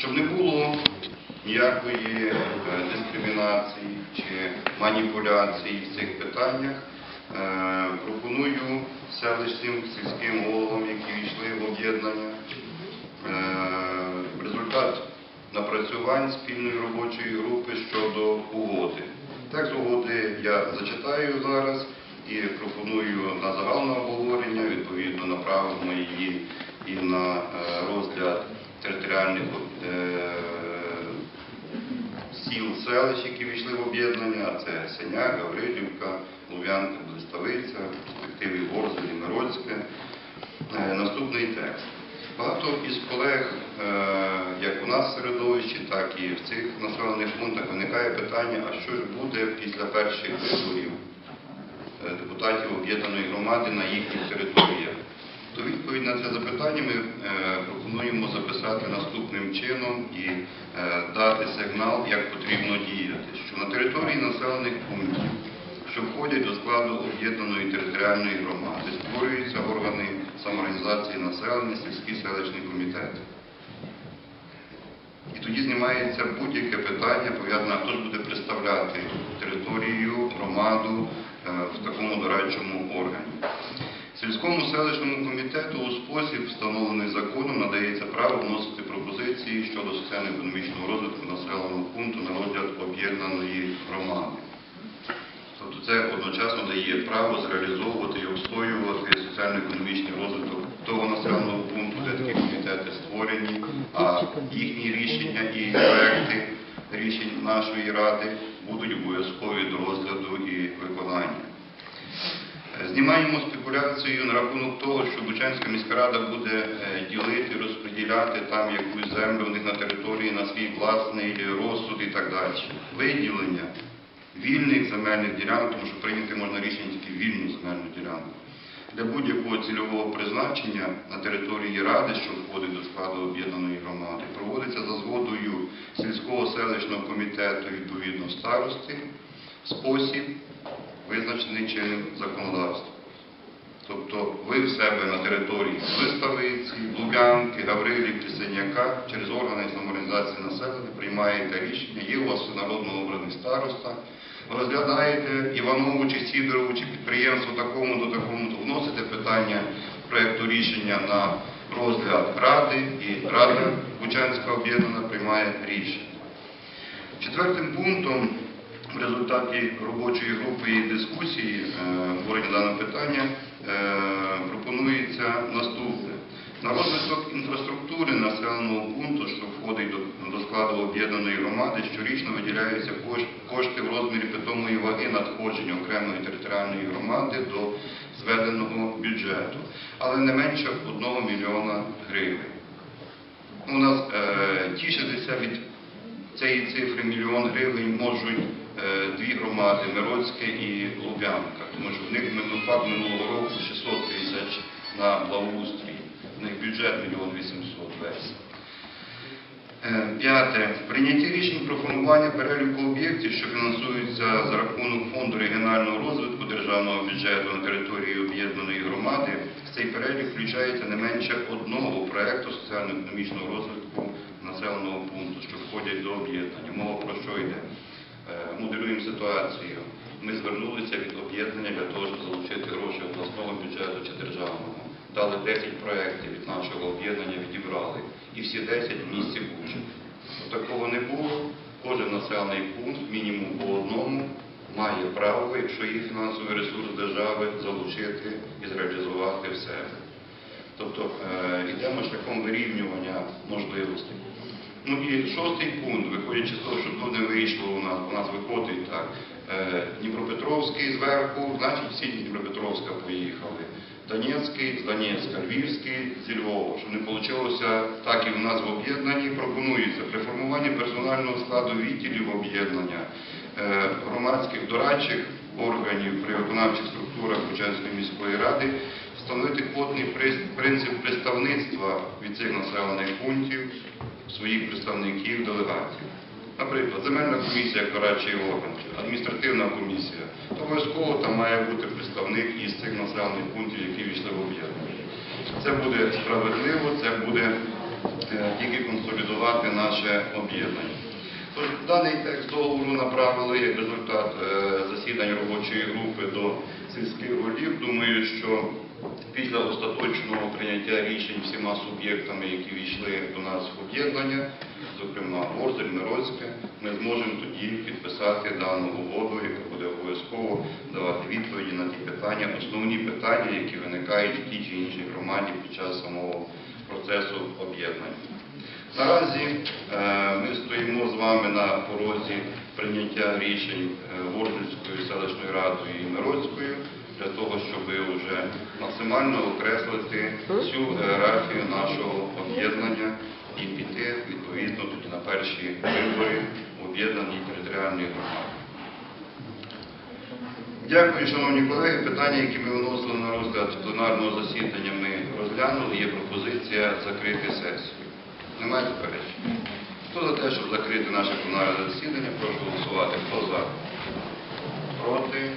Щоб не було ніякої е, дискримінації чи маніпуляцій в цих питаннях, е, пропоную селищним сільським головам, які війшли в об'єднання, е, результат напрацювань спільної робочої групи щодо угоди. Текст угоди я зачитаю зараз і пропоную на загальне обговорення, відповідно направимо її і на розгляд територіальних е, сіл, селищ, які війшли в об'єднання, це Сеня, Гаврилівка, Лув'янка, Блиставиця, перспективі Ворзелі, Мироцьке. Е, Наступний текст. Багато із колег, е, як у нас в середовищі, так і в цих населених пунктах виникає питання, а що ж буде після перших виборів депутатів об'єднаної громади на їхніх територіях. То відповідь на це запитання ми пропонуємо записати наступним чином і е, дати сигнал, як потрібно діяти, що на території населених пунктів, що входять до складу об'єднаної територіальної громади, створюються органи самоорганізації населення, сільські селищні комітети. І тоді знімається будь-яке питання, пов'язане, хто ж буде представляти територію, громаду е, в такому дорадчому органі. Сільському селищному комітету у спосіб, встановлений законом, надається право вносити пропозиції щодо соціально-економічного розвитку населеного пункту на розгляд об'єднаної громади. Тобто це одночасно дає право зреалізовувати і обстоювати соціально-економічний розвиток того населеного пункту, де такі комітети створені, а їхні рішення і проекти рішень нашої ради будуть обов'язкові до розгляду і виконання. Знімаємо спекуляцію на рахунок того, що Бучанська міська рада буде е, ділити, розподіляти там якусь землю у них на території на свій власний розсуд і так далі. Виділення вільних земельних ділянок, тому що прийняти можна рішення тільки вільну земельну ділянку. Для будь-якого цільового призначення на території ради, що входить до складу об'єднаної громади, проводиться за згодою сільського селищного комітету відповідно старости спосіб, визначений чинним законодавством. Тобто ви в себе на території Листавиці, Лубянки, Гаврилівки, Синяка через органи самоорганізації населення приймаєте рішення, є у вас народно обраний староста, розглядаєте Іванову чи Сідорову чи підприємство такому до такому, то вносите питання проєкту рішення на розгляд Ради і Рада Бучанська об'єднана приймає рішення. Четвертим пунктом в результаті робочої групи і дискусії е, обговорення даного питання е, пропонується наступне. На розвиток інфраструктури населеного пункту, що входить до складу об'єднаної громади, щорічно виділяються кошти в розмірі питомої ваги надходження окремої територіальної громади до зведеного бюджету, але не менше 1 мільйона гривень. У нас е, тішитися від цієї цифри мільйон гривень можуть е, дві громади Мироцьке і Лубянка, тому що в них мину- факт минулого року 600 тисяч на благоустрій, в них бюджет мільйон 800 весь. Е, П'яте. Прийняття рішень про формування переліку об'єктів, що фінансуються за рахунок фонду регіонального розвитку державного бюджету на території об'єднаної громади. В цей перелік включається не менше одного проекту соціально-економічного розвитку населеного пункту, що входять до об'єднання. Мова про що йде? Е, Моделюємо ситуацію. Ми звернулися від об'єднання для того, щоб залучити гроші обласного бюджету чи державного. Дали 10 проєктів від нашого об'єднання, відібрали. І всі 10 в місті. Такого не було. Кожен населений пункт, мінімум по одному, має право, якщо є фінансовий ресурс держави, залучити і зреалізувати в себе. Тобто е, йдемо шляхом вирівнювання можливостей. Ну і шостий пункт, виходячи з того, що тут не вийшло у нас, у нас виходить так, е, Дніпропетровський зверху, значить всі Дніпропетровська поїхали. Донецький з Донецька, Львівський зі Львова. Щоб не вийшло так і в нас в об'єднанні, пропонується при формуванні персонального складу відділів об'єднання, е, громадських дорадчих органів при виконавчих структурах Бучанської міської ради встановити квотний принцип представництва від цих населених пунктів своїх представників, делегатів. Наприклад, земельна комісія як дорадчий орган, адміністративна комісія, то обов'язково там має бути представник із цих населених пунктів, які війшли в об'єднання. Це буде справедливо, це буде е, тільки консолідувати наше об'єднання. Тож даний текст договору направили як результат е, засідань робочої групи до сільських голів. Думаю, що після остаточного прийняття рішень всіма суб'єктами, які війшли до нас в об'єднання, зокрема Ворзель, Мироцьке, ми зможемо тоді підписати дану угоду, яка буде обов'язково давати відповіді на ті питання, основні питання, які виникають в тій чи іншій громаді під час самого процесу об'єднання. Наразі е, ми стоїмо з вами на порозі прийняття рішень е, Ворзельською селищною радою і Мироцькою для того, щоб вже максимально окреслити всю ієрархію нашого об'єднання і піти відповідно тоді на перші вибори в об'єднаній територіальній громаді. Дякую, шановні колеги. Питання, які ми виносили на розгляд пленарного засідання, ми розглянули. Є пропозиція закрити сесію. Немає заперечень? Хто за те, щоб закрити наше пленарне засідання, прошу голосувати. Хто за? Проти?